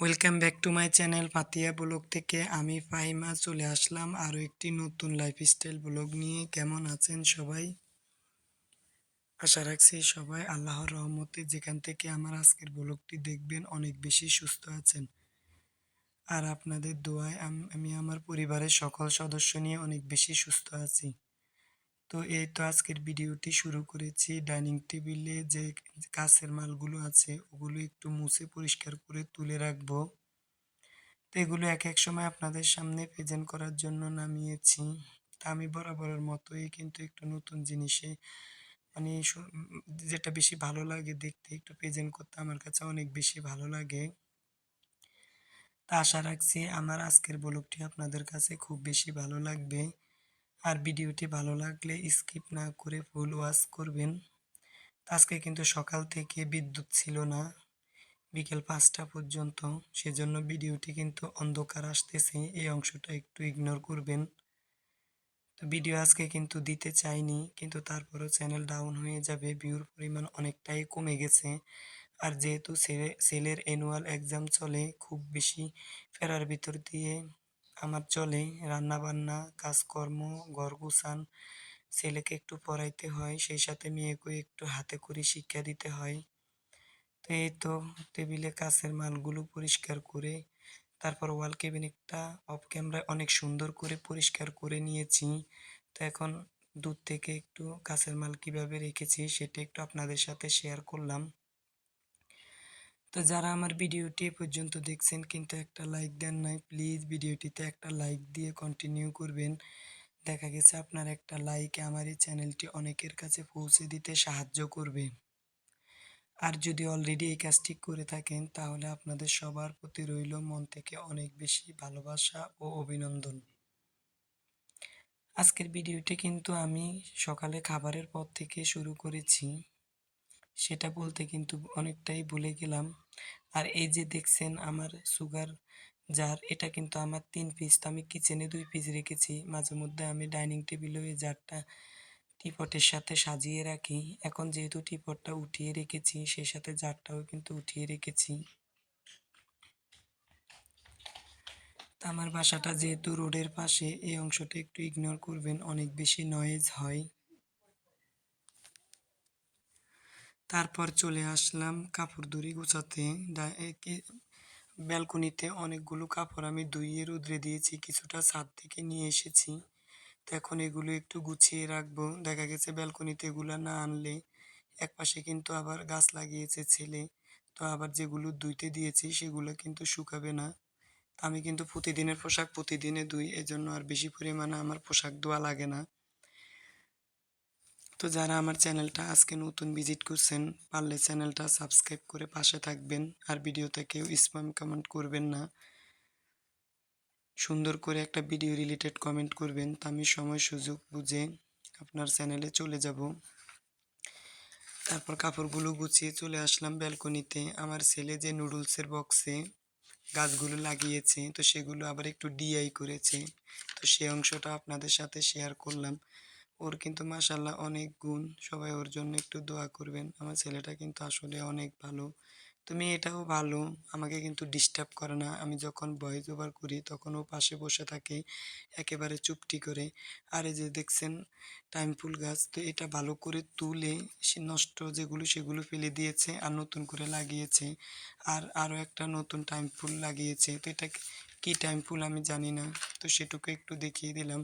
Welcome back to my channel Patiya blog থেকে আমি ফাইমা চলে আসলাম আরও একটি নতুন লাইফস্টাইল ব্লগ নিয়ে। কেমন আছেন সবাই? আশা রাখছি সবাই আল্লাহর রহমতে যেখান থেকে আমার আজকের ব্লগটি দেখবেন অনেক বেশি সুস্থ আছেন। আর আপনাদের দোয়ায় আমি আমার পরিবারের সকল সদস্য নিয়ে অনেক বেশি সুস্থ আছি। তো এই তো আজকের ভিডিওটি শুরু করেছি। ডাইনিং টেবিলে যে কাছের মালগুলো আছে, ওগুলো একটু মুছে পরিষ্কার করে তুলে রাখব। তো এগুলো এক এক সময় আপনাদের সামনে প্রেজেন্ট করার জন্য নামিয়েছি। তা আমি বরাবরের মতোই কিন্তু একটু নতুন জিনিসে মানে যেটা বেশি ভালো লাগে দেখতে একটু প্রেজেন্ট করতে আমার কাছে অনেক বেশি ভালো লাগে। তা আশা রাখছি আমার আজকের ব্লগটি আপনাদের কাছে খুব বেশি ভালো লাগবে। আর ভিডিওটি ভালো লাগলে স্কিপ না করে ফুল ওয়াচ করবেন। আজকে কিন্তু সকাল থেকে বিদ্যুৎ ছিল না, বিকেল পাঁচটা পর্যন্ত। সেজন্য ভিডিওটি কিন্তু অন্ধকার আসতেছে, এই অংশটা একটু ইগনোর করবেন। তো ভিডিও আজকে কিন্তু দিতে চাইনি, কিন্তু তারপরও চ্যানেল ডাউন হয়ে যাবে ভিউর পরিমাণ অনেকটাই কমে গেছে। আর যেহেতু ছেলের অ্যানুয়াল এক্সাম চলে, খুব বেশি ফেরার ভিতর দিয়ে আমার চলে রান্না বান্না কাজকর্ম, ঘর গুছান, ছেলেকে একটু পড়াইতে হয়, সেই সাথে মেয়েকে একটু হাতে করে শিক্ষা দিতে হয়। তো এই তো টেবিলে কাছের মালগুলো পরিষ্কার করে, তারপর ওয়াল ক্যাবিনেটটা অফ ক্যামেরায় অনেক সুন্দর করে পরিষ্কার করে নিয়েছি। তো এখন দূর থেকে একটু কাছের মাল কীভাবে রেখেছি, সেটা একটু আপনাদের সাথে শেয়ার করলাম। তো যারা আমার ভিডিওটি পর্যন্ত দেখছেন, কিন্তু একটা লাইক দেন নাই প্লিজ ভিডিওটিতে একটা লাইক দিয়ে কন্টিনিউ করবেন। দেখা গেছে আপনার একটা লাইকে আমার এই চ্যানেলটি অনেকের কাছে পৌঁছে দিতে সাহায্য করবে। আর যদি অলরেডি এই কাজটি করে থাকেন, তাহলে আপনাদের সবার প্রতি রইল মন থেকে অনেক বেশি ভালোবাসা ও অভিনন্দন। আজকের ভিডিওটি কিন্তু আমি সকালে খাবারের পর থেকে শুরু করেছি। সেটা বলতে কিন্তু অনেকটাই ভুলে গেলাম। আর এই যে দেখছেন আমার সুগার জার এটা কিন্তু আমার তিন পিস তো আমি কিচেনে দুই পিস রেখেছি। মাঝে মধ্যে আমি ডাইনিং টেবিলে ওই জারটা টিপটের সাথে সাজিয়ে রাখি। এখন যেহেতু টিপটটা উঠিয়ে রেখেছি, সেই সাথে জারটাও কিন্তু উঠিয়ে রেখেছি। তা আমার বাসাটা যেহেতু রোডের পাশে, এই অংশটা একটু ইগনোর করবেন, অনেক বেশি নয়েজ হয়। তারপর চলে আসলাম কাপড় দড়ি গোছাতে। ব্যালকনিতে অনেকগুলো কাপড় আমি ধুইয়ে রোদ্রে দিয়েছি, কিছুটা ছাদ থেকে নিয়ে এসেছি। তো এখন এগুলো একটু গুছিয়ে রাখব। দেখা গেছে ব্যালকনিতে এগুলো না আনলে একপাশে কিন্তু আবার গাছ লাগিয়েছে ছেলে। তো আবার যেগুলো ধুইতে দিয়েছি সেগুলো কিন্তু শুকাবে না। আমি কিন্তু প্রতিদিনের পোশাক প্রতিদিনে ধুই, এজন্য আর বেশি পরিমাণে আমার পোশাক ধোয়া লাগে না। তো যারা আমার চ্যানেলটা আজকে নতুন ভিজিট করছেন, পারলে চ্যানেলটা সাবস্ক্রাইব করে পাশে থাকবেন আর ভিডিওতে কেউ স্প্যাম কমেন্ট করবেন না। সুন্দর করে একটা ভিডিও রিলেটেড কমেন্ট করবেন, তা আমি সময়, সুযোগ বুঝে আপনার চ্যানেলে চলে যাব। তারপর কাপড়গুলো গুছিয়ে চলে আসলাম ব্যালকনিতে আমার ছেলে যে নুডলসের বক্সে গাছগুলো লাগিয়েছে, তো সেগুলো আবার একটু ডিআই করেছে। তো সেই অংশটা আপনাদের সাথে শেয়ার করলাম। ওর কিন্তু মাশাল্লাহ অনেক গুণ। সবাই ওর জন্য একটু দোয়া করবেন। আমার ছেলেটা কিন্তু আসলে অনেক ভালো। তুমি এটাও ভালো, আমাকে কিন্তু ডিস্টার্ব করে না। আমি যখন ভয়েস ওভার করি, তখন ও পাশে বসে থাকে, একেবারে চুপটি করে। আর এই যে দেখছেন টাইম ফুল গাছ, তো এটা ভালো করে তুলে সে নষ্ট যেগুলো, সেগুলো ফেলে দিয়েছে আর নতুন করে লাগিয়েছে। আর আরও একটা নতুন টাইম ফুল লাগিয়েছে। তো এটা কি টাইম ফুল আমি জানি না। তো সেটুকু একটু দেখিয়ে দিলাম।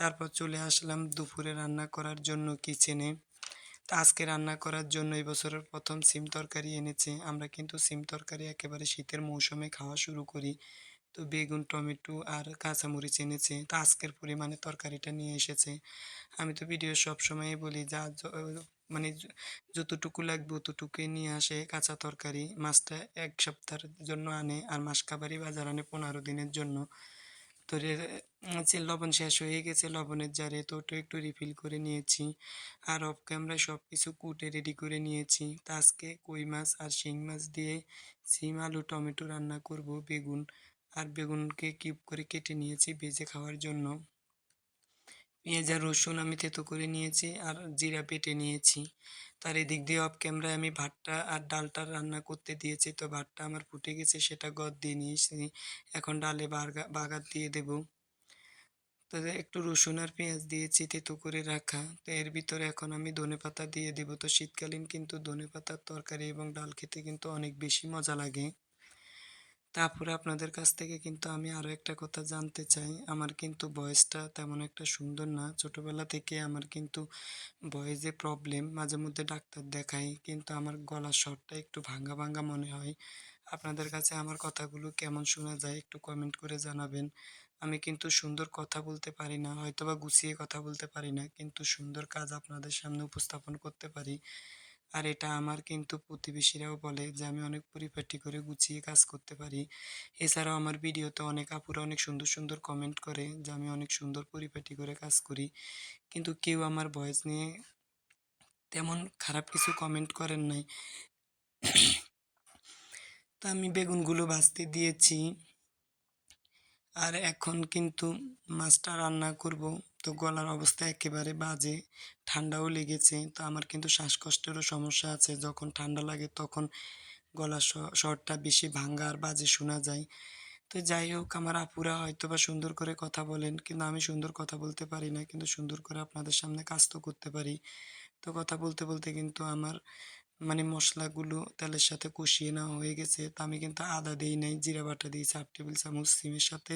তারপর চলে আসলাম দুপুরে রান্না করার জন্য কিচেনে তা আজকে রান্না করার জন্য এই বছরের প্রথম সিম তরকারি এনেছে। আমরা কিন্তু সিম তরকারি একেবারে শীতের মৌসুমে খাওয়া শুরু করি। তো বেগুন, টমেটো আর কাঁচামরিচ এনেছে। তো আজকের পরিমাণে তরকারিটা নিয়ে এসেছে। আমি তো ভিডিও সব সময়ই বলি, যা মানে যতটুকু লাগবে অতটুকুই নিয়ে আসে কাঁচা তরকারি। মাছটা এক সপ্তাহের জন্য আনে আর মাসকাবারি বাজার আনে পনেরো দিনের জন্য। তো হচ্ছে লবণ শেষ হয়ে গেছে, লবণের জারে তো ওটা একটু রিফিল করে নিয়েছি। আর অফ ক্যামেরায় সব কিছু কুটে রেডি করে নিয়েছি। তা আজকে কই মাছ আর শিং মাছ দিয়ে সিম আলু, টমেটো রান্না করব, বেগুন। আর বেগুনকে কিউব করে কেটে নিয়েছি ভেজে খাওয়ার জন্য। পেঁয়াজ আর রসুন আমি থেতো করে নিয়েছি আর জিরা বেটে নিয়েছি। তার এদিক দিয়ে অফ ক্যামেরায় আমি ভাতটা আর ডালটা রান্না করতে দিয়েছি, তো ভাতটা আমার ফুটে গেছে, সেটা গদ দিয়ে নিয়েছি। এখন ডালে বাগা বাগার দিয়ে দেবো। তো একটু রসুন আর পেঁয়াজ দিয়েছি তেতো করে রাখা। তো এর ভিতরে এখন আমি ধনে পাতা দিয়ে দেবো। তো শীতকালীন কিন্তু ধনে পাতার তরকারি এবং ডাল খেতে কিন্তু অনেক বেশি মজা লাগে। তারপরে আপনাদের কাছ থেকে কিন্তু আমি আরও একটা কথা জানতে চাই। আমার কিন্তু ভয়েসটা তেমন একটা সুন্দর না। ছোটোবেলা থেকে আমার কিন্তু ভয়েসে প্রবলেম মাঝে মধ্যে ডাক্তার দেখাই। কিন্তু আমার গলার স্বরটা একটু ভাঙ্গা ভাঙ্গা মনে হয়। আপনাদের কাছে আমার কথাগুলো কেমন শোনা যায় একটু কমেন্ট করে জানাবেন। আমি কিন্তু সুন্দর কথা বলতে পারি না, হয়তোবা গুছিয়ে কথা বলতে পারি না, কিন্তু সুন্দর কাজ আপনাদের সামনে উপস্থাপন করতে পারি। আর এটা আমার কিন্তু প্রতিবেশীরাও বলে যে, আমি অনেক পরিপাটি করে গুছিয়ে কাজ করতে পারি। এছাড়াও আমার ভিডিওতে অনেক আপুরা অনেক সুন্দর সুন্দর কমেন্ট করে যে, আমি অনেক সুন্দর পরিপাটি করে কাজ করি। কিন্তু কেউ আমার ভয়েস নিয়ে তেমন খারাপ কিছু কমেন্ট করেন নাই। তো আমি বেগুনগুলো ভাজতে দিয়েছি। আর এখন কিন্তু মাছটা রান্না করব। তো গলার অবস্থা একেবারে বাজে, ঠান্ডাও লেগেছে। তো আমার কিন্তু শ্বাসকষ্টেরও সমস্যা আছে। যখন ঠান্ডা লাগে তখন গলার স্বরটা বেশি ভাঙ্গা আর বাজে শোনা যায়। তো যাই হোক, আমার আপুরা হয়তো বা সুন্দর করে কথা বলেন। কিন্তু আমি সুন্দর কথা বলতে পারি না। কিন্তু সুন্দর করে আপনাদের সামনে কাজ তো করতে পারি। তো কথা বলতে বলতে কিন্তু আমার মানে মশলাগুলো তেলের সাথে কষিয়ে নেওয়া হয়ে গেছে। তো আমি কিন্তু আদা দিই নাই, জিরা বাটা দিয়েছি আট টেবিল চামচ সিমের সাথে।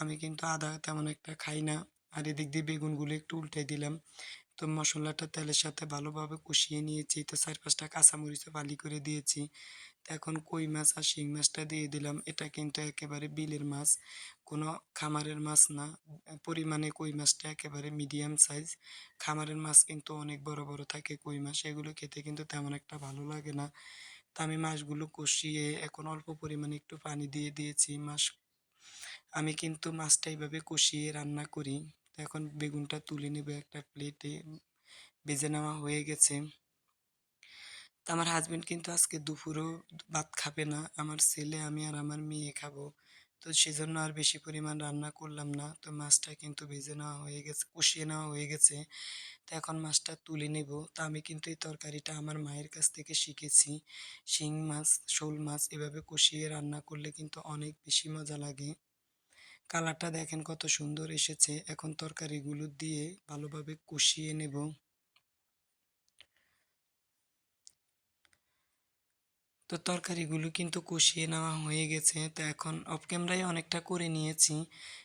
আমি কিন্তু আদা তেমন একটা খাই না। আর এদিক দিয়ে বেগুনগুলো একটু উল্টে দিলাম। তো মশলাটা তেলের সাথে ভালোভাবে কষিয়ে নিয়েছি। তো চার পাঁচটা কাঁচামরিচও বালি করে দিয়েছি। তো এখন কই মাছ আর শিং মাছটা দিয়ে দিলাম। এটা কিন্তু একেবারে বিলের মাছ। কোনো খামারের মাছ না। পরিমাণে কই মাছটা একেবারে মিডিয়াম সাইজ খামারের মাছ কিন্তু অনেক বড় বড় থাকে কই মাছ। এগুলো খেতে কিন্তু তেমন একটা ভালো লাগে না। তা আমি মাছগুলো কষিয়ে এখন অল্প পরিমাণে একটু পানি দিয়ে দিয়েছি। মাছ, আমি কিন্তু মাছটা এইভাবে কষিয়ে রান্না করি। এখন বেগুনটা তুলে নেবে একটা প্লেটে বেজে নেওয়া হয়ে গেছে। তো আমার হাজবেন্ড কিন্তু আজকে দুপুরও ভাত খাবে না, আমার ছেলে, আমি আর আমার মেয়ে খাব। তো সেজন্য আর বেশি পরিমাণ রান্না করলাম না, তো মাছটা কিন্তু ভেজে নেওয়া হয়ে গেছে, কষিয়ে নেওয়া হয়ে গেছে। তো এখন মাছটা তুলে নেব। তো আমি কিন্তু এই তরকারিটা আমার মায়ের কাছ থেকে শিখেছি। শিং মাছ, শোল মাছ এভাবে কষিয়ে রান্না করলে কিন্তু অনেক বেশি মজা লাগে। কালারটা দেখেন কত সুন্দর এসেছে। এখন তরকারিগুলো দিয়ে ভালোভাবে কষিয়ে নেব। তো তরকারিগুলো কিন্তু কষিয়ে নেওয়া হয়ে গেছে। তো এখন অফ ক্যামেরায় অনেকটা করে নিয়েছি।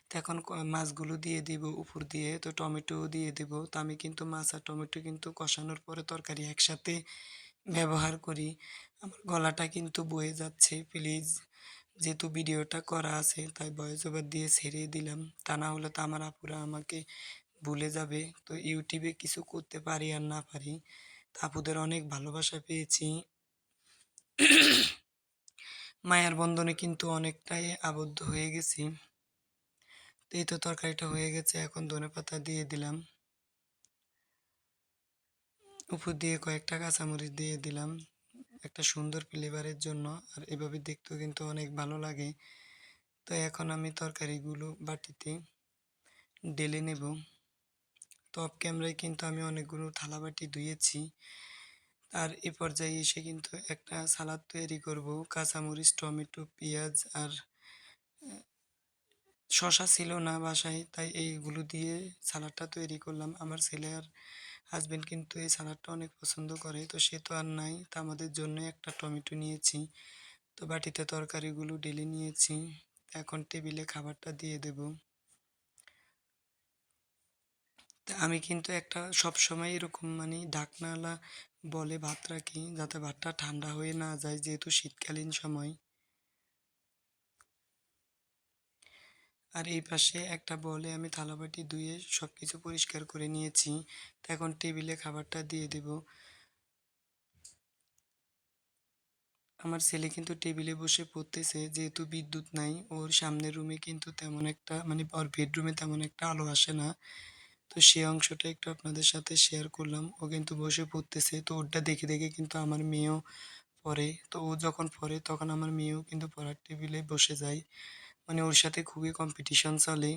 তো এখন মাছগুলো দিয়ে দিব উপর দিয়ে, তো টমেটো দিয়ে দিব। তো আমি কিন্তু মাছ আর টমেটো কিন্তু কষানোর পরে তরকারি একসাথে ব্যবহার করি। আমার গলাটা কিন্তু বয়ে যাচ্ছে প্লিজ যেহেতু ভিডিওটা করা আছে, তাই ভয়েস ওভার দিয়ে ছেড়ে দিলাম। তা না হলে তো আমার আপুরা আমাকে ভুলে যাবে। তো ইউটিউবে কিছু করতে পারি আর না পারি আপুদের অনেক ভালোবাসা পেয়েছি। মায়ার বন্ধনে কিন্তু অনেকটাই আবদ্ধ হয়ে গেছি। তো এই তো তরকারিটা হয়ে গেছে, এখন ধনে পাতা দিয়ে দিলাম। উপর দিয়ে কয়েকটা কাঁচামরিচ দিয়ে দিলাম। একটা সুন্দর ফ্লেভারের জন্য, আর এভাবে দেখতেও কিন্তু অনেক ভালো লাগে। তো এখন আমি তরকারিগুলো বাটিতে ঢেলে নেব। তো অফ ক্যামেরায় কিন্তু আমি অনেকগুলো থালা বাটি ধুয়েছি। আর এ পর্যায়ে এসে কিন্তু একটা সালাদ তৈরি করব। কাঁচামরিচ, টমেটো, পেঁয়াজ আর শশা ছিল না বাসায়, তাই এইগুলো দিয়ে সালাডটা তৈরি করলাম। আমার ছেলে আর হাজব্যান্ড কিন্তু এই সালাডটা অনেক পছন্দ করে, তো সে তো আর নাই। তা আমাদের জন্য একটা টমেটো নিয়েছি। তো বাটিতে তরকারিগুলো ডেলে নিয়েছি। এখন টেবিলে খাবারটা দিয়ে দেব। আমি কিন্তু একটা সব সময় এরকম মানে ঢাকনালা বলে ভাত রাখি, যাতে ভাতটা ঠান্ডা হয়ে না যায়, যেহেতু শীতকালীন সময়। আর এই পাশে একটা বলে আমি থালাবাটি ধুয়ে সব কিছু পরিষ্কার করে নিয়েছি। এখন টেবিলে খাবারটা দিয়ে দেব। আমার ছেলে কিন্তু টেবিলে বসে পড়তেছে, যেহেতু বিদ্যুৎ নাই, ওর সামনের রুমে কিন্তু তেমন একটা মানে ওর বেডরুমে তেমন একটা আলো আসে না। তো সে অংশটা একটু আপনাদের সাথে শেয়ার করলাম। ও কিন্তু বসে পড়তেছে, তো ওটা দেখে দেখে কিন্তু আমার মেয়েও পড়ে। তো ও যখন পড়ে, তখন আমার মেয়েও কিন্তু পড়ার টেবিলে বসে যায়। মানে ওর সাথে খুবই কম্পিটিশন চলে।